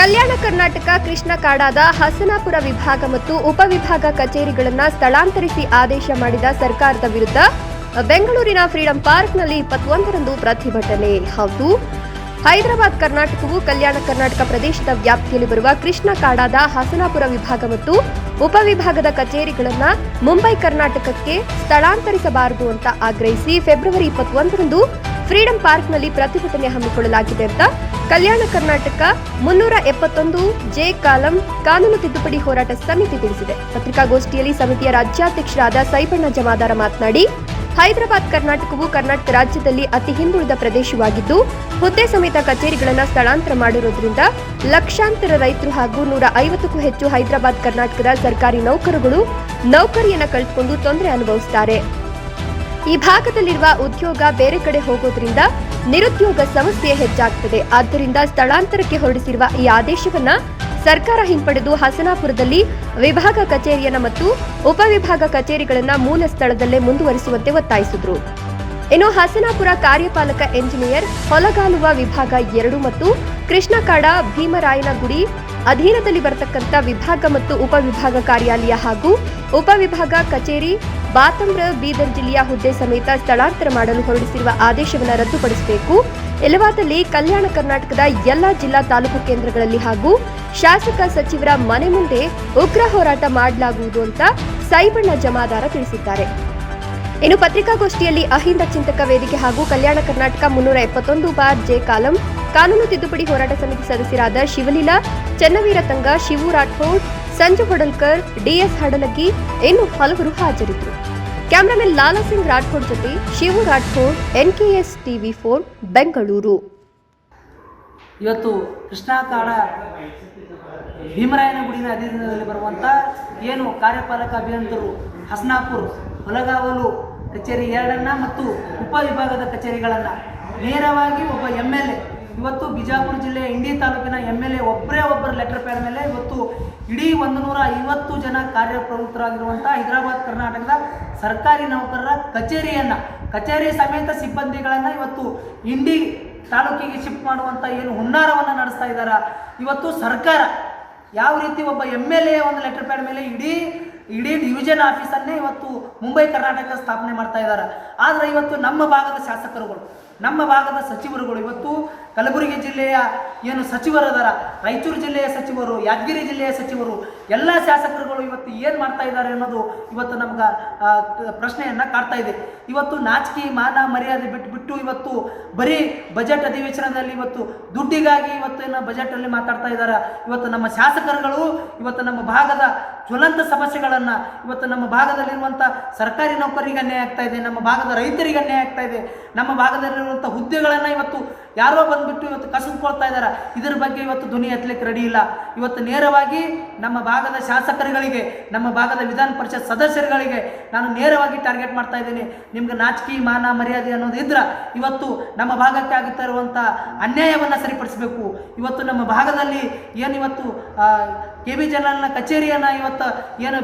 ಕಲ್ಯಾಣ ಕರ್ನಾಟಕ ಕೃಷ್ಣ ಕಾಡಾದ ಹಸನಾಪುರ ವಿಭಾಗ ಮತ್ತು ಉಪವಿಭಾಗ ಕಚೇರಿಗಳನ್ನು ಸ್ಥಳಾಂತರಿಸಿ ಆದೇಶ ಮಾಡಿದ ಸರ್ಕಾರದ ವಿರುದ್ಧ ಬೆಂಗಳೂರಿನ ಫ್ರೀಡಂ ಪಾರ್ಕ್ನಲ್ಲಿ ಇಪ್ಪತ್ತೊಂದರಂದು ಪ್ರತಿಭಟನೆ. ಹೌದು, ಹೈದರಾಬಾದ್ ಕರ್ನಾಟಕವು ಕಲ್ಯಾಣ ಕರ್ನಾಟಕ ಪ್ರದೇಶದ ವ್ಯಾಪ್ತಿಯಲ್ಲಿ ಬರುವ ಕೃಷ್ಣ ಕಾಡಾದ ಹಸನಾಪುರ ವಿಭಾಗ ಮತ್ತು ಉಪವಿಭಾಗದ ಕಚೇರಿಗಳನ್ನು ಮುಂಬೈ ಕರ್ನಾಟಕಕ್ಕೆ ಸ್ಥಳಾಂತರಿಸಬಾರದು ಅಂತ ಆಗ್ರಹಿಸಿ ಫೆಬ್ರವರಿ ಇಪ್ಪತ್ತೊಂದರಂದು ಫ್ರೀಡಂ ಪಾರ್ಕ್ನಲ್ಲಿ ಪ್ರತಿಭಟನೆ ಹಮ್ಮಿಕೊಳ್ಳಲಾಗಿದೆ ಅಂತ ಕಲ್ಯಾಣ ಕರ್ನಾಟಕ ಮುನ್ನೂರ ಎಪ್ಪತ್ತೊಂದು ಜೆ ಕಾಲಂ ಕಾನೂನು ತಿದ್ದುಪಡಿ ಹೋರಾಟ ಸಮಿತಿ ತಿಳಿಸಿದೆ. ಪತ್ರಿಕಾಗೋಷ್ಠಿಯಲ್ಲಿ ಸಮಿತಿಯ ರಾಜ್ಯಾಧ್ಯಕ್ಷರಾದ ಸೈಬಣ್ಣ ಜಮಾದಾರ ಮಾತನಾಡಿ, ಹೈದರಾಬಾದ್ ಕರ್ನಾಟಕವು ಕರ್ನಾಟಕ ರಾಜ್ಯದಲ್ಲಿ ಅತಿ ಹಿಂದುಳಿದ ಪ್ರದೇಶವಾಗಿದ್ದು, ಹುದ್ದೆ ಸಮೇತ ಕಚೇರಿಗಳನ್ನು ಸ್ಥಳಾಂತರ ಮಾಡಿರುವುದರಿಂದ ಲಕ್ಷಾಂತರ ರೈತರು ಹಾಗೂ ನೂರ ಐವತ್ತಕ್ಕೂ ಹೆಚ್ಚು ಹೈದರಾಬಾದ್ ಕರ್ನಾಟಕದ ಸರ್ಕಾರಿ ನೌಕರುಗಳು ನೌಕರಿಯನ್ನು ಕಳೆದುಕೊಂಡು ತೊಂದರೆ ಅನುಭವಿಸುತ್ತಾರೆ ಈ ಭಾಗದಲ್ಲಿರುವ ಉದ್ಯೋಗ ಬೇರೆ ಕಡೆ ಹೋಗೋದ್ರಿಂದ ನಿರುದ್ಯೋಗ ಸಮಸ್ಯೆ ಹೆಚ್ಚಾಗ್ತದೆ. ಆದ್ದರಿಂದ ಸ್ಥಳಾಂತರಕ್ಕೆ ಹೊರಡಿಸಿರುವ ಈ ಆದೇಶವನ್ನ ಸರ್ಕಾರ ಹಿಂಪಡೆದು ಹಸನಾಪುರದಲ್ಲಿ ವಿಭಾಗ ಕಚೇರಿಯನ್ನ ಮತ್ತು ಉಪವಿಭಾಗ ಕಚೇರಿಗಳನ್ನ ಮೂಲ ಸ್ಥಳದಲ್ಲೇ ಮುಂದುವರಿಸುವಂತೆ ಒತ್ತಾಯಿಸಿದ್ರು. ಇನ್ನು ಹಸನಾಪುರ ಕಾರ್ಯಪಾಲಕ ಎಂಜಿನಿಯರ್ ಹೊಲಗಾಲುವ ವಿಭಾಗ ಎರಡು ಮತ್ತು ಕೃಷ್ಣಕಾಡ ಭೀಮರಾಯನಗುಡಿ ಅಧೀನದಲ್ಲಿ ಬರತಕ್ಕಂಥ ವಿಭಾಗ ಮತ್ತು ಉಪವಿಭಾಗ ಕಾರ್ಯಾಲಯ ಹಾಗೂ ಉಪವಿಭಾಗ ಕಚೇರಿ, ಬಾತಂಬ್ರ, ಬೀದರ್ ಜಿಲ್ಲೆಯ ಹುದ್ದೆ ಸಮೇತ ಸ್ಥಳಾಂತರ ಮಾಡಲು ಹೊರಡಿಸಿರುವ ಆದೇಶವನ್ನು ರದ್ದುಪಡಿಸಬೇಕು. ಇಲ್ಲವಾದಲ್ಲಿ ಕಲ್ಯಾಣ ಕರ್ನಾಟಕದ ಎಲ್ಲ ಜಿಲ್ಲಾ ತಾಲೂಕು ಕೇಂದ್ರಗಳಲ್ಲಿ ಹಾಗೂ ಶಾಸಕ ಸಚಿವರ ಮನೆ ಮುಂದೆ ಉಗ್ರ ಹೋರಾಟ ಮಾಡಲಾಗುವುದು ಅಂತ ಸೈಬಣ್ಣ ಜಮಾದಾರ ತಿಳಿಸಿದ್ದಾರೆ. ಇನ್ನು ಪತ್ರಿಕಾಗೋಷ್ಠಿಯಲ್ಲಿ ಅಹಿಂದ ಚಿಂತಕ ವೇದಿಕೆ ಹಾಗೂ ಕಲ್ಯಾಣ ಕರ್ನಾಟಕ ಮುನ್ನೂರ ಎಪ್ಪತ್ತೊಂದು ಬಾರ್ ಜೆ ಕಾಲಂ ಕಾನೂನು ತಿದ್ದುಪಡಿ ಹೋರಾಟ ಸಮಿತಿ ಸದಸ್ಯರಾದ ಶಿವಲೀಲಾ ಚನ್ನವೀರತಂಗ ಶಿವು ರಾಠೋಡ್, ಸಂಜು ಹೊಡಲ್ಕರ್, ಡಿಎಸ್ ಹಡಲಗಿ ಇನ್ನು ಹಲವರು ಹಾಜರಿದ್ದರು. ಕ್ಯಾಮರಾಮನ್ ಲಾಲಾ ಸಿಂಗ್ ರಾಠೋಡ್ ಜೊತೆ Shivu Rathod, NKS TV four, Bengaluru. ಇವತ್ತು ಕೃಷ್ಣಾಕಾಡ ಭೀಮರಾಯನ ಗುಡಿನ ಅಧೀನದಲ್ಲಿ ಬರುವಂಥ ಏನು ಕಾರ್ಯಪಾಲಕ ಅಭಿಯಂತರು ಹಸ್ನಾಪುರ್, ಹೊಲಗಾವಲು ಕಚೇರಿ ಎರಡನ್ನ ಮತ್ತು ಉಪವಿಭಾಗದ ಕಚೇರಿಗಳನ್ನು ನೇರವಾಗಿ ಒಬ್ಬ ಎಂ ಎಲ್ ಎ ಇವತ್ತು ಬಿಜಾಪುರ ಜಿಲ್ಲೆ ಇಂಡಿ ತಾಲೂಕಿನ ಎಂ ಎಲ್ ಎ ಒಬ್ಬರೇ ಒಬ್ಬರ ಲೆಟರ್ ಪ್ಯಾಡ್ ಮೇಲೆ ಇವತ್ತು ಇಡೀ ಒಂದು ನೂರ ಐವತ್ತು ಜನ ಕಾರ್ಯಪ್ರವೃತ್ತರಾಗಿರುವಂಥ ಹೈದರಾಬಾದ್, ಕರ್ನಾಟಕದ ಸರ್ಕಾರಿ ನೌಕರರ ಕಚೇರಿಯನ್ನು, ಕಚೇರಿ ಸಮೇತ ಸಿಬ್ಬಂದಿಗಳನ್ನು ಇವತ್ತು ಇಂಡಿ ತಾಲೂಕಿಗೆ ಶಿಫ್ಟ್ ಮಾಡುವಂಥ ಏನು ಹುನ್ನಾರವನ್ನ ನಡೆಸ್ತಾ ಇದ್ದಾರೆ ಇವತ್ತು ಸರ್ಕಾರ ಯಾವ ರೀತಿ ಒಬ್ಬ ಎಂ ಎಲ್ ಎ ಒಂದು ಲೆಟರ್ ಪ್ಯಾಡ್ ಮೇಲೆ ಇಡೀ ಇಡೀ ಡಿವಿಷನ್ ಆಫೀಸನ್ನೇ ಇವತ್ತು ಮುಂಬೈ ಕರ್ನಾಟಕ ಸ್ಥಾಪನೆ ಮಾಡ್ತಾ ಇದ್ದಾರೆ ಆದರೆ ಇವತ್ತು ನಮ್ಮ ಭಾಗದ ಶಾಸಕರುಗಳು, ನಮ್ಮ ಭಾಗದ ಸಚಿವರುಗಳು ಇವತ್ತು ಕಲಬುರಗಿ ಜಿಲ್ಲೆಯ ಏನು ಸಚಿವರದಾರ ರಾಯಚೂರು ಜಿಲ್ಲೆಯ ಸಚಿವರು, ಯಾದಗಿರಿ ಜಿಲ್ಲೆಯ ಸಚಿವರು, ಎಲ್ಲ ಶಾಸಕರುಗಳು ಇವತ್ತು ಏನು ಮಾಡ್ತಾ ಇದ್ದಾರೆ ಅನ್ನೋದು ಇವತ್ತು ನಮ್ಗೆ ಪ್ರಶ್ನೆಯನ್ನು ಕಾಡ್ತಾ ಇದೆ. ಇವತ್ತು ನಾಚಿಕೆ, ಮಾನ, ಮರ್ಯಾದೆ ಬಿಟ್ಟು ಬಿಟ್ಟು ಇವತ್ತು ಬರೀ ಬಜೆಟ್ ಅಧಿವೇಶನದಲ್ಲಿ ಇವತ್ತು ದುಡ್ಡಿಗಾಗಿ ಇವತ್ತಿನ ಬಜೆಟಲ್ಲಿ ಮಾತಾಡ್ತಾ ಇದ್ದಾರೆ ಇವತ್ತು ನಮ್ಮ ಶಾಸಕರುಗಳು, ಇವತ್ತು ನಮ್ಮ ಭಾಗದ ಜ್ವಲಂತ ಸಮಸ್ಯೆಗಳನ್ನು, ಇವತ್ತು ನಮ್ಮ ಭಾಗದಲ್ಲಿರುವಂಥ ಸರ್ಕಾರಿ ನೌಕರರಿಗೆ ಅನ್ಯಾಯ ಆಗ್ತಾ ಇದೆ, ನಮ್ಮ ಭಾಗದ ರೈತರಿಗೆ ಅನ್ಯಾಯ ಆಗ್ತಾ ಇದೆ, ನಮ್ಮ ಭಾಗದಲ್ಲಿರುವಂಥ ಹುದ್ದೆಗಳನ್ನು ಇವತ್ತು ಯಾರೋ ಬಂದ್ಬಿಟ್ಟು ಇವತ್ತು ಕಸಿದುಕೊಳ್ತಾ ಇದ್ದಾರೆ ಇದರ. ಬಗ್ಗೆ ಇವತ್ತು ಧ್ವನಿ ಎತ್ತಲಿಕ್ಕೆ ರೆಡಿ ಇಲ್ಲ. ಇವತ್ತು ನೇರವಾಗಿ ನಮ್ಮ ಭಾಗದ ಶಾಸಕರುಗಳಿಗೆ, ನಮ್ಮ ಭಾಗದ ವಿಧಾನ ಪರಿಷತ್ ಸದಸ್ಯರುಗಳಿಗೆ ನಾನು ನೇರವಾಗಿ ಟಾರ್ಗೆಟ್ ಮಾಡ್ತಾ ಇದ್ದೀನಿ. ನಿಮ್ಗೆ ನಾಚಿಕೆ, ಮಾನ, ಮರ್ಯಾದೆ ಅನ್ನೋದು ಇದ್ರೆ ಇವತ್ತು ನಮ್ಮ ಭಾಗಕ್ಕೆ ಆಗುತ್ತಾ ಇರುವಂಥ ಅನ್ಯಾಯವನ್ನು ಸರಿಪಡಿಸಬೇಕು. ಇವತ್ತು ನಮ್ಮ ಭಾಗದಲ್ಲಿ ಏನು ಇವತ್ತು ಕೆ ಬಿ ಜನರಲ್ನ ಕಚೇರಿಯನ್ನು ಇವತ್ತು ಏನು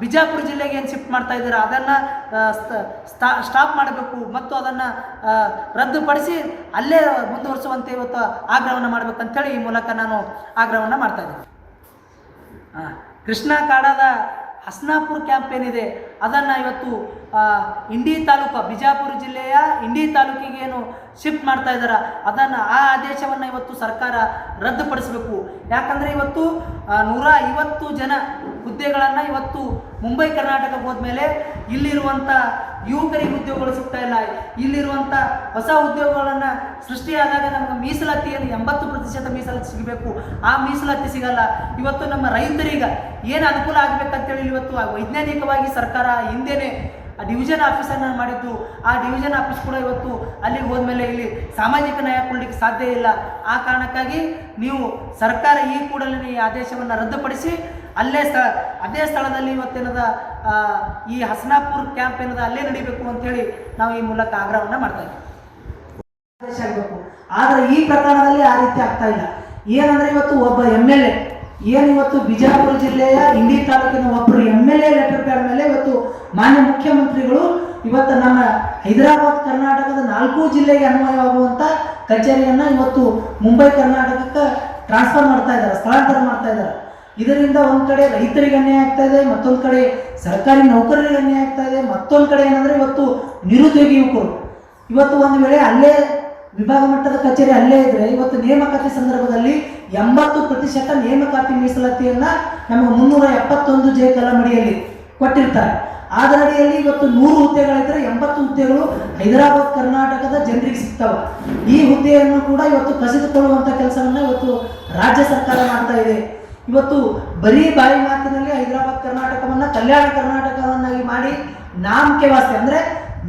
ಬಿಜಾಪುರ ಜಿಲ್ಲೆಗೆ ಏನು ಶಿಫ್ಟ್ ಮಾಡ್ತಾ ಇದ್ದೀರಾ? ಅದನ್ನು ಸ್ಟಾಪ್ ಮಾಡಬೇಕು ಮತ್ತು ಅದನ್ನು ರದ್ದುಪಡಿಸಿ ಅಲ್ಲೇ ಮುಂದುವರಿಸುವಂತೆ ಇವತ್ತು ಆಗ್ರಹವನ್ನು ಮಾಡಬೇಕಂತೇಳಿ ಈ ಮೂಲಕ ನಾನು ಆಗ್ರಹವನ್ನು ಮಾಡ್ತಾ ಇದ್ದೀನಿ. ಕೃಷ್ಣ ಕಾಡದ ಹಸ್ನಾಪುರ್ ಕ್ಯಾಂಪ್ ಏನಿದೆ, ಅದನ್ನು ಇವತ್ತು ಇಂಡಿ ತಾಲೂಕು, ಬಿಜಾಪುರ ಜಿಲ್ಲೆಯ ಇಂಡಿ ತಾಲೂಕಿಗೆ ಏನು ಶಿಫ್ಟ್ ಮಾಡ್ತಾ ಇದ್ದಾರೆ, ಅದನ್ನು ಆ ಆದೇಶವನ್ನು ಇವತ್ತು ಸರ್ಕಾರ ರದ್ದುಪಡಿಸಬೇಕು. ಯಾಕಂದರೆ ಇವತ್ತು ನೂರ ಐವತ್ತು ಜನ ಹುದ್ದೆಗಳನ್ನು ಇವತ್ತು ಮುಂಬೈ, ಕರ್ನಾಟಕಕ್ಕೆ ಹೋದ್ಮೇಲೆ ಇಲ್ಲಿರುವಂಥ ಯುವಕರಿಗೆ ಉದ್ಯೋಗಗಳು ಸಿಗ್ತಾ ಇಲ್ಲ. ಇಲ್ಲಿರುವಂಥ ಹೊಸ ಉದ್ಯೋಗಗಳನ್ನು ಸೃಷ್ಟಿಯಾದಾಗ ನಮಗೆ ಮೀಸಲಾತಿಯಲ್ಲಿ ಎಂಬತ್ತು ಪ್ರತಿಶತ ಮೀಸಲಾತಿ ಸಿಗಬೇಕು. ಆ ಮೀಸಲಾತಿ ಸಿಗಲ್ಲ. ಇವತ್ತು ನಮ್ಮ ರೈತರಿಗೆ ಏನು ಅನುಕೂಲ ಆಗಬೇಕಂತೇಳಿ ಇವತ್ತು ವೈಜ್ಞಾನಿಕವಾಗಿ ಸರ್ಕಾರ ಹಿಂದೆನೇ ಆ ಡಿವಿಷನ್ ಆಫೀಸರ್ನ ಮಾಡಿದ್ದು. ಆ ಡಿವಿಷನ್ ಆಫೀಸ್ ಕೂಡ ಇವತ್ತು ಅಲ್ಲಿಗೆ ಹೋದ್ಮೇಲೆ ಇಲ್ಲಿ ಸಾಮಾಜಿಕ ನ್ಯಾಯ ಕೊಡಲಿಕ್ಕೆ ಸಾಧ್ಯ ಇಲ್ಲ. ಆ ಕಾರಣಕ್ಕಾಗಿ ನೀವು ಸರ್ಕಾರ ಈ ಕೂಡಲೇ ಈ ಆದೇಶವನ್ನು ರದ್ದುಪಡಿಸಿ, ಅಲ್ಲೇ ಸ್ಥಳ, ಅದೇ ಸ್ಥಳದಲ್ಲಿ ಇವತ್ತೇನದ ಈ ಹಸನಾಪುರ್ ಕ್ಯಾಂಪ್ ಏನದ ಅಲ್ಲೇ ನಡಿಬೇಕು ಅಂತೇಳಿ ನಾವು ಈ ಮೂಲಕ ಆಗ್ರಹವನ್ನು ಮಾಡ್ತಾ ಇದ್ದೀವಿ. ಆದೇಶ ಆಗಬೇಕು. ಆದರೆ ಈ ಪ್ರಕರಣದಲ್ಲಿ ಆ ರೀತಿ ಆಗ್ತಾ ಇಲ್ಲ. ಏನಂದ್ರೆ ಇವತ್ತು ಒಬ್ಬ ಎಂ ಎಲ್ ಎ ಏನು ಇವತ್ತು ಬಿಜಾಪುರ ಜಿಲ್ಲೆಯ ಇಂಡಿ ತಾಲೂಕಿನ ಒಬ್ಬರು M L A letter pad ಮೇಲೆ ಇವತ್ತು ಮಾನ್ಯ ಮುಖ್ಯಮಂತ್ರಿಗಳು ಇವತ್ತು ನಮ್ಮ ಹೈದರಾಬಾದ್, ಕರ್ನಾಟಕದ ನಾಲ್ಕು ಜಿಲ್ಲೆಗೆ ಅನ್ವಯವಾಗುವಂಥ ಕಚೇರಿಯನ್ನು ಇವತ್ತು ಮುಂಬೈ, ಕರ್ನಾಟಕಕ್ಕೆ ಟ್ರಾನ್ಸ್ಫರ್ ಮಾಡ್ತಾ ಇದ್ದಾರೆ, ಸ್ಥಳಾಂತರ ಮಾಡ್ತಾ ಇದ್ದಾರೆ. ಇದರಿಂದ ಒಂದು ಕಡೆ ರೈತರಿಗೆ ಅನ್ಯಾಯ ಆಗ್ತಾ ಇದೆ, ಮತ್ತೊಂದು ಕಡೆ ಸರ್ಕಾರಿ ನೌಕರರಿಗೆ ಅನ್ಯಾಯ ಆಗ್ತಾ ಇದೆ, ಮತ್ತೊಂದು ಕಡೆ ಏನಂದರೆ ಇವತ್ತು ನಿರುದ್ಯೋಗಿ ಯುವಕರು ಇವತ್ತು ಒಂದು ವೇಳೆ ಅಲ್ಲೇ ವಿಭಾಗ ಮಟ್ಟದ ಕಚೇರಿ ಅಲ್ಲೇ ಇದ್ರೆ ಇವತ್ತು ನೇಮಕಾತಿ ಸಂದರ್ಭದಲ್ಲಿ ಎಂಬತ್ತು ಪ್ರತಿಶತ ನೇಮಕಾತಿ ಮೀಸಲಾತಿಯನ್ನ ನಮಗೆ ಮುನ್ನೂರ ಎಪ್ಪತ್ತೊಂದು ಜೆ ಕಲಮಡಿಯಲ್ಲಿ ಕೊಟ್ಟಿರ್ತಾರೆ. ಅದರ ಅಡಿಯಲ್ಲಿ ಇವತ್ತು ನೂರು ಹುದ್ದೆಗಳಿದ್ರೆ ಎಂಬತ್ತು ಹುದ್ದೆಗಳು ಹೈದರಾಬಾದ್, ಕರ್ನಾಟಕದ ಜನರಿಗೆ ಸಿಗ್ತವೆ. ಈ ಹುದ್ದೆಯನ್ನು ಕೂಡ ಇವತ್ತು ಕಸಿದುಕೊಳ್ಳುವಂತ ಕೆಲಸವನ್ನ ಇವತ್ತು ರಾಜ್ಯ ಸರ್ಕಾರ ಮಾಡ್ತಾ ಇದೆ. ಇವತ್ತು ಬರೀ ಬಾಯಿ ಮಾತಿನಲ್ಲಿ ಹೈದರಾಬಾದ್ ಕರ್ನಾಟಕವನ್ನ, ಕಲ್ಯಾಣ ಕರ್ನಾಟಕವನ್ನಾಗಿ ಮಾಡಿ ನಾಮಕೆ ವಾಸ್ತೆ ಅಂದ್ರೆ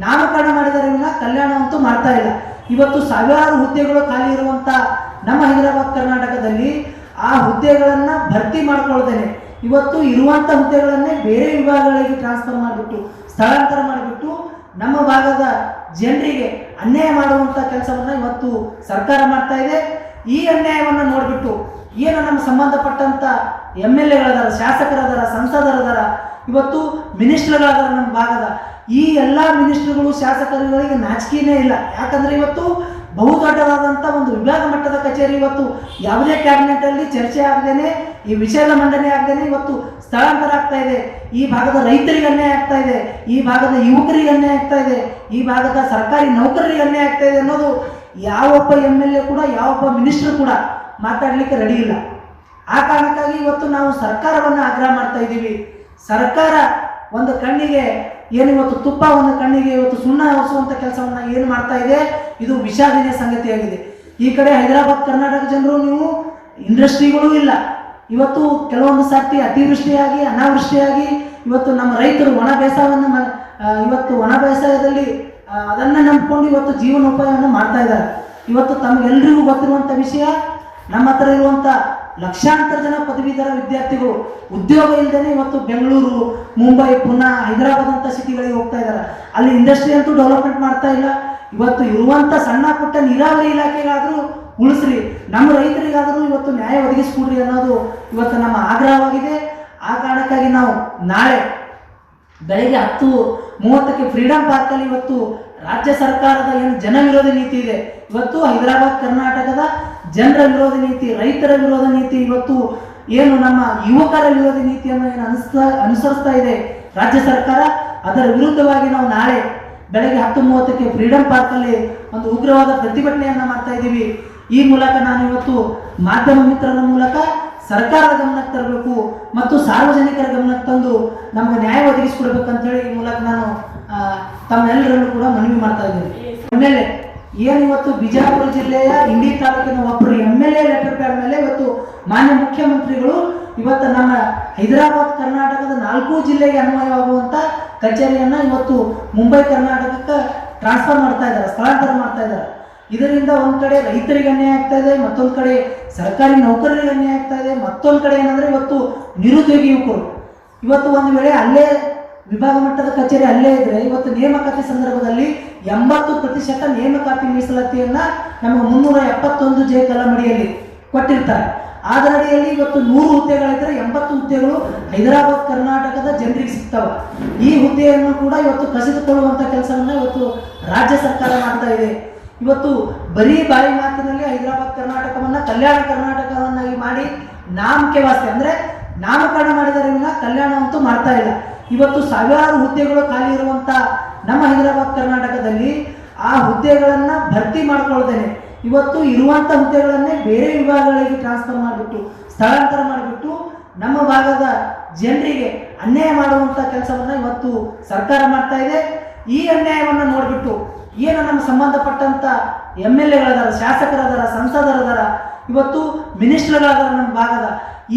ನಾಮಕರಣ ಮಾಡಿದರೆ ಕಲ್ಯಾಣವಂತೂ ಮಾಡ್ತಾ ಇಲ್ಲ. ಇವತ್ತು ಸಾವಿರಾರು ಹುದ್ದೆಗಳು ಖಾಲಿ ಇರುವಂತ ನಮ್ಮ ಹೈದರಾಬಾದ್ ಕರ್ನಾಟಕದಲ್ಲಿ ಆ ಹುದ್ದೆಗಳನ್ನ ಭರ್ತಿ ಮಾಡ್ಕೊಳ್ತೇನೆ ಇವತ್ತು ಇರುವಂತ ಹುದ್ದೆಗಳನ್ನೇ ಬೇರೆ ವಿಭಾಗಗಳಿಗೆ ಟ್ರಾನ್ಸ್ಫರ್ ಮಾಡಿಬಿಟ್ಟು, ಸ್ಥಳಾಂತರ ಮಾಡಿಬಿಟ್ಟು ನಮ್ಮ ಭಾಗದ ಜನರಿಗೆ ಅನ್ಯಾಯ ಮಾಡುವಂತ ಕೆಲಸವನ್ನ ಇವತ್ತು ಸರ್ಕಾರ ಮಾಡ್ತಾ ಇದೆ. ಈ ಅನ್ಯಾಯವನ್ನು ನೋಡಿಬಿಟ್ಟು ಏನು ನಮ್ಮ ಸಂಬಂಧಪಟ್ಟಂತ ಎಂ ಎಲ್ ಎಗಳದಾರ, ಶಾಸಕರದಾರ, ಸಂಸದರದಾರ, ಇವತ್ತು ಮಿನಿಸ್ಟರ್ಗಳದಾರ ನಮ್ಮ ಭಾಗದ ಈ ಎಲ್ಲ ಮಿನಿಸ್ಟರ್ಗಳು ಶಾಸಕರುಗಳಿಗೆ ನಾಚಿಕೆಯೇ ಇಲ್ಲ. ಯಾಕಂದ್ರೆ ಇವತ್ತು ಬಹುದೊಡ್ಡದಾದಂಥ ಒಂದು ವಿಭಾಗ ಮಟ್ಟದ ಕಚೇರಿ ಇವತ್ತು ಯಾವುದೇ ಕ್ಯಾಬಿನೆಟ್ ಅಲ್ಲಿ ಚರ್ಚೆ ಆಗದೇನೆ, ಈ ವಿಷಯದ ಮಂಡನೆ ಆಗದೇನೆ ಇವತ್ತು ಸ್ಥಳಾಂತರ ಆಗ್ತಾ ಇದೆ. ಈ ಭಾಗದ ರೈತರಿಗೆ ಅನ್ಯಾಯ ಆಗ್ತಾ ಇದೆ. ಈ ಭಾಗದ ಯುವಕರಿಗೆ ಅನ್ಯಾಯ ಆಗ್ತಾ ಇದೆ. ಈ ಭಾಗದ ಸರ್ಕಾರಿ ನೌಕರರಿಗೆ ಅನ್ಯಾಯ ಆಗ್ತಾ ಇದೆ ಅನ್ನೋದು ಯಾವೊಬ್ಬ ಎಂ ಎಲ್ ಎ ಕೂಡ, ಯಾವೊಬ್ಬ ಮಿನಿಸ್ಟರ್ ಕೂಡ ಮಾತಾಡಲಿಕ್ಕೆ ರೆಡಿ ಇಲ್ಲ. ಆ ಕಾರಣಕ್ಕಾಗಿ ಇವತ್ತು ನಾವು ಸರ್ಕಾರವನ್ನು ಆಗ್ರಹ ಮಾಡ್ತಾ ಇದ್ದೀವಿ. ಸರ್ಕಾರ ಒಂದು ಕಣ್ಣಿಗೆ ಏನು ಇವತ್ತು ತುಪ್ಪ ಒಂದು ಕಣ್ಣಿಗೆ ಇವತ್ತು ಸುಣ್ಣ ಹರಿಸುವಂತ ಕೆಲಸವನ್ನ ಏನು ಮಾಡ್ತಾ ಇದೆ? ಇದು ವಿಷಾದನೀಯ ಸಂಗತಿಯಾಗಿದೆ. ಈ ಕಡೆ ಹೈದರಾಬಾದ್, ಕರ್ನಾಟಕ ಜನರು ನೀವು ಇಂಡಸ್ಟ್ರಿಗಳೂ ಇಲ್ಲ. ಇವತ್ತು ಕೆಲವೊಂದು ಸರ್ತಿ ಅತಿವೃಷ್ಟಿಯಾಗಿ, ಅನಾವೃಷ್ಟಿಯಾಗಿ ಇವತ್ತು ನಮ್ಮ ರೈತರು ಒಣ ಬೇಸಾಯವನ್ನು ಇವತ್ತು ಒಣ ಬೇಸಾಯದಲ್ಲಿ ಅದನ್ನ ನಂಬಿಕೊಂಡು ಇವತ್ತು ಜೀವನೋಪಾಯವನ್ನು ಮಾಡ್ತಾ ಇದ್ದಾರೆ. ಇವತ್ತು ತಮಗೆಲ್ಲರಿಗೂ ಗೊತ್ತಿರುವಂತ ವಿಷಯ ನಮ್ಮ ಹತ್ರ ಇರುವಂತ ಲಕ್ಷಾಂತರ ಜನ ಪದವೀಧರ ವಿದ್ಯಾರ್ಥಿಗಳು ಉದ್ಯೋಗ ಇಲ್ಲದೇನೆ ಇವತ್ತು ಬೆಂಗಳೂರು, ಮುಂಬೈ, ಪುನಾ, ಹೈದರಾಬಾದ್ ಅಂತ ಸಿಟಿಗಳಿಗೆ ಹೋಗ್ತಾ ಇದ್ದಾರೆ. ಅಲ್ಲಿ ಇಂಡಸ್ಟ್ರಿ ಅಂತೂ ಡೆವಲಪ್ಮೆಂಟ್ ಮಾಡ್ತಾ ಇಲ್ಲ. ಇವತ್ತು ಇರುವಂತ ಸಣ್ಣ ಪುಟ್ಟ ನೀರಾವರಿ ಇಲಾಖೆಗಾದ್ರೂ ಉಳಿಸ್ರಿ. ನಮ್ಮ ರೈತರಿಗಾದರೂ ಇವತ್ತು ನ್ಯಾಯ ಒದಗಿಸ್ಕೊಡ್ರಿ ಅನ್ನೋದು ಇವತ್ತು ನಮ್ಮ ಆಗ್ರಹವಾಗಿದೆ. ಆ ಕಾರಣಕ್ಕಾಗಿ ನಾವು ನಾಳೆ ಬೆಳಗ್ಗೆ ಹತ್ತು ಮೂವತ್ತಕ್ಕೆ ಫ್ರೀಡಂ ಪಾರ್ಕಲ್ಲಿ ಇವತ್ತು ರಾಜ್ಯ ಸರ್ಕಾರದ ಏನು ಜನ ವಿರೋಧಿ ನೀತಿ ಇದೆ. ಇವತ್ತು ಹೈದರಾಬಾದ್, ಕರ್ನಾಟಕದ ಜನರ ವಿರೋಧ ನೀತಿ ರೈತರ ವಿರೋಧ ನೀತಿ ಇವತ್ತು ಏನು ನಮ್ಮ ಯುವಕರ ವಿರೋಧಿ ನೀತಿಯನ್ನು ಏನು ಅನುಸ್ತಾ ಅನುಸರಿಸ್ತಾ ಇದೆ. ರಾಜ್ಯ ಸರ್ಕಾರ ಅದರ ವಿರುದ್ಧವಾಗಿ ನಾವು ನಾಳೆ ಬೆಳಗ್ಗೆ ಹತ್ತು ಮೂವತ್ತಕ್ಕೆ ಫ್ರೀಡಂ ಪಾರ್ಕಲ್ಲಿ ಒಂದು ಉಗ್ರವಾದ ಪ್ರತಿಭಟನೆಯನ್ನು ಮಾಡ್ತಾ ಇದ್ದೀವಿ. ಈ ಮೂಲಕ ನಾನು ಇವತ್ತು ಮಾಧ್ಯಮ ಮಿತ್ರರ ಮೂಲಕ ಸರ್ಕಾರದ ಗಮನಕ್ಕೆ ತರಬೇಕು ಮತ್ತು ಸಾರ್ವಜನಿಕರ ಗಮನಕ್ಕೆ ತಂದು ನಮಗೆ ನ್ಯಾಯ ಒದಗಿಸಿಕೊಡ್ಬೇಕಂತ ಹೇಳಿ ಈ ಮೂಲಕ ನಾನು ತಮ್ಮೆಲ್ಲರಲ್ಲೂ ಕೂಡ ಮನವಿ ಮಾಡ್ತಾ ಇದ್ದೀನಿ. ಆಮೇಲೆ ಏನು ಇವತ್ತು ಬಿಜಾಪುರ ಜಿಲ್ಲೆಯ ಇಂಡಿ ತಾಲೂಕಿನ ಒಬ್ಬರು M L A letter pad ಮೇಲೆ ಇವತ್ತು ಮಾನ್ಯ ಮುಖ್ಯಮಂತ್ರಿಗಳು ಇವತ್ತು ನಮ್ಮ ಹೈದರಾಬಾದ್, ಕರ್ನಾಟಕದ ನಾಲ್ಕು ಜಿಲ್ಲೆಗೆ ಅನ್ವಯವಾಗುವಂತ ಕಚೇರಿಯನ್ನ ಇವತ್ತು ಮುಂಬೈ, ಕರ್ನಾಟಕಕ್ಕೆ ಟ್ರಾನ್ಸ್ಫರ್ ಮಾಡ್ತಾ ಇದ್ದಾರೆ, ಸ್ಥಳಾಂತರ ಮಾಡ್ತಾ ಇದ್ದಾರೆ. ಇದರಿಂದ ಒಂದ್ ಕಡೆ ರೈತರಿಗೆ ಅನ್ಯಾಯ ಆಗ್ತಾ ಇದೆ, ಮತ್ತೊಂದ್ ಕಡೆ ಸರ್ಕಾರಿ ನೌಕರರಿಗೆ ಅನ್ಯಾಯ ಆಗ್ತಾ ಇದೆ, ಮತ್ತೊಂದ್ ಕಡೆ ಏನಂದ್ರೆ ಇವತ್ತು ನಿರುದ್ಯೋಗಿ ಯುವಕರು ಇವತ್ತು ಒಂದು ವೇಳೆ ಅಲ್ಲೇ ವಿಭಾಗ ಮಟ್ಟದ ಕಚೇರಿ ಅಲ್ಲೇ ಇದ್ರೆ ಇವತ್ತು ನೇಮಕಾತಿ ಸಂದರ್ಭದಲ್ಲಿ ಎಂಬತ್ತು ಪ್ರತಿಶತ ನೇಮಕಾತಿ ಮೀಸಲಾತಿಯನ್ನ ನಮ್ಮ ಮುನ್ನೂರ ಎಪ್ಪತ್ತೊಂದು ಜೆ ಕಲಮಡಿಯಲ್ಲಿ ಕೊಟ್ಟಿರ್ತಾರೆ. ಅದರ ಅಡಿಯಲ್ಲಿ ಇವತ್ತು ನೂರು ಹುದ್ದೆಗಳಿದ್ರೆ ಎಂಬತ್ತು ಹುದ್ದೆಗಳು ಹೈದರಾಬಾದ್, ಕರ್ನಾಟಕದ ಜನರಿಗೆ ಸಿಗ್ತವೆ. ಈ ಹುದ್ದೆಯನ್ನು ಕೂಡ ಇವತ್ತು ಕಸಿದುಕೊಳ್ಳುವಂತ ಕೆಲಸವನ್ನು ಇವತ್ತು ರಾಜ್ಯ ಸರ್ಕಾರ ಮಾಡ್ತಾ ಇದೆ. ಇವತ್ತು ಬರೀ ಬಾಯಿ ಮಾತಿನಲ್ಲಿ ಹೈದರಾಬಾದ್ ಕರ್ನಾಟಕವನ್ನು, ಕಲ್ಯಾಣ ಕರ್ನಾಟಕವನ್ನಾಗಿ ಮಾಡಿ ನಾಮಕೆ ವಾಸ್ತೆ ಅಂದ್ರೆ ನಾಮಕರಣ ಮಾಡಿದರೆ ಕಲ್ಯಾಣ ಕಲ್ಯಾಣವಂತೂ ಮಾಡ್ತಾ ಇಲ್ಲ. ಇವತ್ತು ಸಾವಿರಾರು ಹುದ್ದೆಗಳು ಖಾಲಿ ಇರುವಂತ ನಮ್ಮ ಹೈದರಾಬಾದ್ ಕರ್ನಾಟಕದಲ್ಲಿ ಆ ಹುದ್ದೆಗಳನ್ನು ಭರ್ತಿ ಮಾಡ್ಕೊಳ್ತೇನೆ ಇವತ್ತು ಇರುವಂಥ ಹುದ್ದೆಗಳನ್ನೇ ಬೇರೆ ವಿಭಾಗಗಳಿಗೆ ಟ್ರಾನ್ಸ್ಫರ್ ಮಾಡಿಬಿಟ್ಟು, ಸ್ಥಳಾಂತರ ಮಾಡಿಬಿಟ್ಟು ನಮ್ಮ ಭಾಗದ ಜನರಿಗೆ ಅನ್ಯಾಯ ಮಾಡುವಂತ ಕೆಲಸವನ್ನ ಇವತ್ತು ಸರ್ಕಾರ ಮಾಡ್ತಾ ಇದೆ. ಈ ಅನ್ಯಾಯವನ್ನು ನೋಡಿಬಿಟ್ಟು, ಏನು ನಮ್ಮ ಸಂಬಂಧಪಟ್ಟಂತ ಎಂ ಎಲ್ ಎಗಳದಾರ, ಶಾಸಕರದಾರ, ಸಂಸದರದಾರ ಇವತ್ತು ಮಿನಿಸ್ಟರ್ಗಳಾದ ನಮ್ಮ ಭಾಗದ,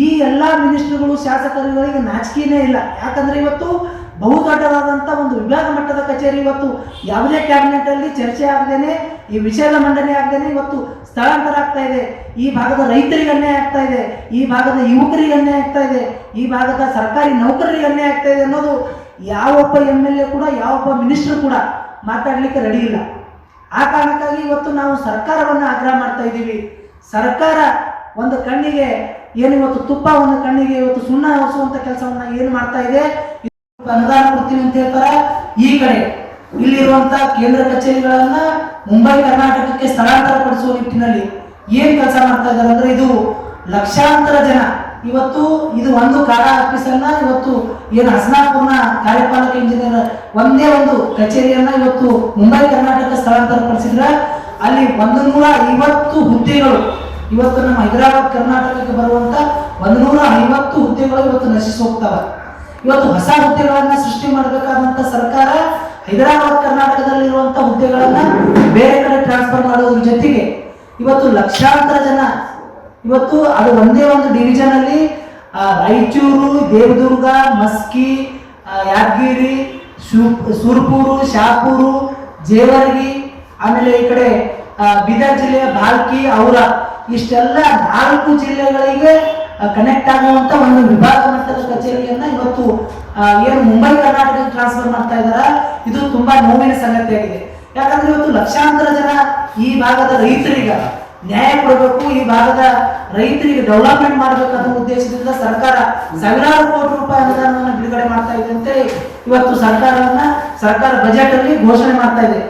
ಈ ಎಲ್ಲ ಮಿನಿಸ್ಟರ್ಗಳು, ಶಾಸಕರುಗಳಿಗೆ ನಾಚಿಕೆಯೇ ಇಲ್ಲ. ಯಾಕಂದ್ರೆ ಇವತ್ತು ಬಹುದೊಡ್ಡದಾದಂಥ ಒಂದು ವಿಭಾಗ ಮಟ್ಟದ ಕಚೇರಿ ಇವತ್ತು ಯಾವುದೇ ಕ್ಯಾಬಿನೆಟ್ ಅಲ್ಲಿ ಚರ್ಚೆ ಆಗದೇನೆ, ಈ ವಿಷಯದ ಮಂಡನೆ ಆಗದೇನೆ ಇವತ್ತು ಸ್ಥಳಾಂತರ ಆಗ್ತಾ ಇದೆ. ಈ ಭಾಗದ ರೈತರಿಗೆ ಅನ್ಯಾಯ ಆಗ್ತಾ ಇದೆ. ಈ ಭಾಗದ ಯುವಕರಿಗೆ ಅನ್ಯಾಯ ಆಗ್ತಾ ಇದೆ. ಈ ಭಾಗದ ಸರ್ಕಾರಿ ನೌಕರರಿಗೆ ಅನ್ಯಾಯ ಆಗ್ತಾ ಇದೆ ಅನ್ನೋದು ಯಾವೊಬ್ಬ ಎಂ ಎಲ್ ಎ ಕೂಡ, ಯಾವೊಬ್ಬ ಮಿನಿಸ್ಟರ್ ಕೂಡ ಮಾತಾಡಲಿಕ್ಕೆ ರೆಡಿ ಇಲ್ಲ. ಆ ಕಾರಣಕ್ಕಾಗಿ ಇವತ್ತು ನಾವು ಸರ್ಕಾರವನ್ನು ಆಗ್ರಹ ಮಾಡ್ತಾ ಇದ್ದೀವಿ. ಸರ್ಕಾರ ಒಂದು ಕಣ್ಣಿಗೆ ಏನು ಇವತ್ತು ತುಪ್ಪ, ಒಂದು ಕಣ್ಣಿಗೆ ಇವತ್ತು ಸುಣ್ಣ ಹರಿಸುವಂತ ಕೆಲಸವನ್ನ ಏನು ಮಾಡ್ತಾ ಇದೆ? ಅನುದಾನ ಕೊಡ್ತೀವಿ ಅಂತ ಹೇಳ್ತಾರೆ? ಈ ಕಡೆ ಇಲ್ಲಿರುವಂತ ಕೇಂದ್ರ ಕಚೇರಿಗಳನ್ನ ಮುಂಬೈ, ಕರ್ನಾಟಕಕ್ಕೆ ಸ್ಥಳಾಂತರ ಪಡಿಸುವ ನಿಟ್ಟಿನಲ್ಲಿ ಏನ್ ಕೆಲಸ ಮಾಡ್ತಾ ಇದ್ದಾರೆ ಅಂದ್ರೆ ಇದು ಲಕ್ಷಾಂತರ ಜನ. ಇವತ್ತು ಇದು ಒಂದು ಕಾಡ ಆಫೀಸ್ ಅನ್ನ ಇವತ್ತು ಏನು ಹಸನಾಪುರ್ನ ಕಾರ್ಯಪಾಲಕ ಇಂಜಿನಿಯರ್ ಒಂದೇ ಒಂದು ಕಚೇರಿಯನ್ನ ಇವತ್ತು ಮುಂಬೈ, ಕರ್ನಾಟಕ ಸ್ಥಳಾಂತರಪಡಿಸಿದ್ರ. ಅಲ್ಲಿ ಒಂದು ನೂರ ಐವತ್ತು ಹುದ್ದೆಗಳು. ಇವತ್ತು ನಮ್ಮ ಹೈದರಾಬಾದ್, ಕರ್ನಾಟಕಕ್ಕೆ ಬರುವಂತ ಒಂದು ನೂರ ಐವತ್ತು ಹುದ್ದೆಗಳು ಇವತ್ತು ನಶಿಸಿ ಹೋಗ್ತಾವ. ಇವತ್ತು ಹೊಸ ಹುದ್ದೆಗಳನ್ನ ಸೃಷ್ಟಿ ಮಾಡಬೇಕಾದಂತ ಸರ್ಕಾರ ಹೈದರಾಬಾದ್, ಕರ್ನಾಟಕದಲ್ಲಿರುವಂತ ಹುದ್ದೆಗಳನ್ನ ಬೇರೆ ಕಡೆ ಟ್ರಾನ್ಸ್ಫರ್ ಮಾಡೋದ್ರ ಜೊತೆಗೆ ಇವತ್ತು ಲಕ್ಷಾಂತರ ಜನ, ಇವತ್ತು ಅದು ಒಂದೇ ಒಂದು ಡಿವಿಷನ್ ಅಲ್ಲಿ ರಾಯಚೂರು, ದೇವದುರ್ಗ, ಮಸ್ಕಿ ಯಾದಗಿರಿ ಸುರ್ಪೂರು ಸೂರ್ಪೂರು, ಶಾಪೂರು, ಜೇವರ್ಗಿ ಆಮೇಲೆ ಈ ಕಡೆ ಬೀದರ್ ಜಿಲ್ಲೆಯ ಬಾಲ್ಕಿ ಔರ ಇಷ್ಟೆಲ್ಲ ನಾಲ್ಕು ಜಿಲ್ಲೆಗಳಿಗೆ ಕನೆಕ್ಟ್ ಆಗುವಂತ ಒಂದು ವಿಭಾಗ ಮಟ್ಟದ ಕಚೇರಿಯನ್ನ ಇವತ್ತು ಏನು ಮುಂಬೈ ಕರ್ನಾಟಕಕ್ಕೆ ಟ್ರಾನ್ಸ್ಫರ್ ಮಾಡ್ತಾ ಇದಾರ ಇದು ತುಂಬಾ ನೋವಿನ ಸಂಗತಿಯಾಗಿದೆ ಯಾಕಂದ್ರೆ ಇವತ್ತು ಲಕ್ಷಾಂತರ ಜನ ಈ ಭಾಗದ ರೈತರಿಗೆ ನ್ಯಾಯ ಕೊಡಬೇಕು, ಈ ಭಾಗದ ರೈತರಿಗೆ ಡೆವಲಪ್ಮೆಂಟ್ ಮಾಡಬೇಕು ಉದ್ದೇಶದಿಂದ ಸರ್ಕಾರ ಸಾವಿರಾರು ಕೋಟಿ ರೂಪಾಯಿ ಅನುದಾನವನ್ನು ಬಿಡುಗಡೆ ಮಾಡ್ತಾ ಇದೆ ಅಂತ ಇವತ್ತು ಸರ್ಕಾರವನ್ನ, ಸರ್ಕಾರ ಬಜೆಟ್ ಅಲ್ಲಿ ಘೋಷಣೆ ಮಾಡ್ತಾ ಇದೆ.